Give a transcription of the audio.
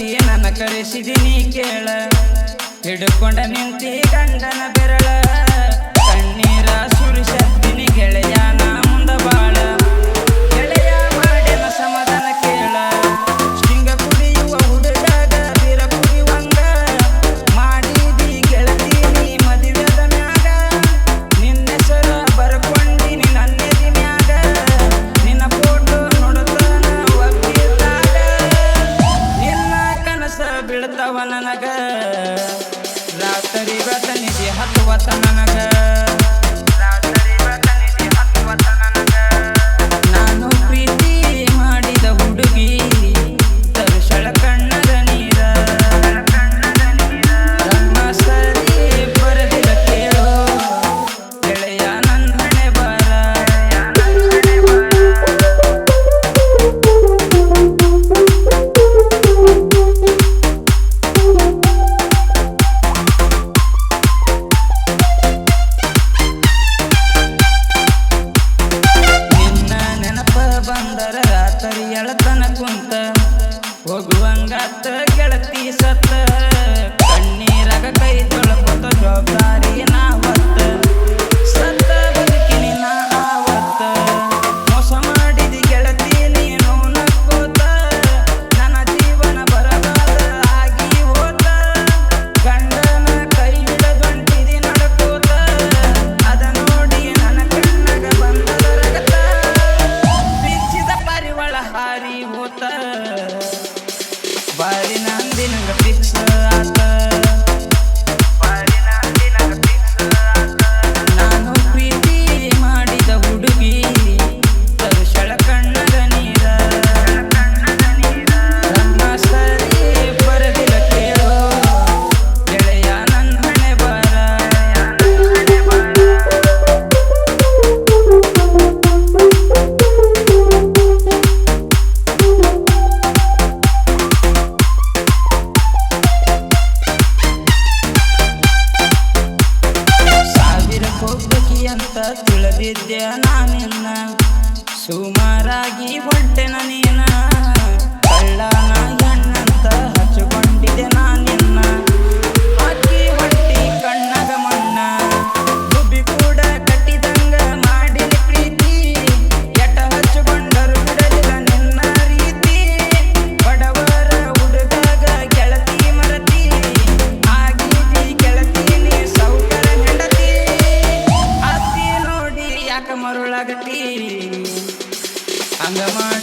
ಗೆಳತಿ ನನ್ನ ಕರೆಸಿದಿನಿ ಕೇಳ. ಹಿಡ್ಕೊಂಡ ನಿಂತಿ ಗಂಡನ ಬೆರಳ. ಕಣ್ಣೀರ ಸುರಿಸತ್ತೀನಿ ಗೆಳೆಯನ ಬಂದರ ರಾತರಿ ಎಳತನ ಕುಂತ ಹೋಗುವಂಗಾತ ಗೆಳತಿ ಸತ್ತ. ಕಣ್ಣೀರಾಗ ಕೈ ತೊಳಕೊತ ಜವಾಬ್ದಾರಿ ನಾ ಹೊತ್ತ. ಸುಮಾರಾಗಿ ಹೊಟ್ಟೆ ನನೇನ ಕಳ್ಳನ ಗಣ್ಣಂತ ನಾ ನಾನಿನ್ನ. Never. my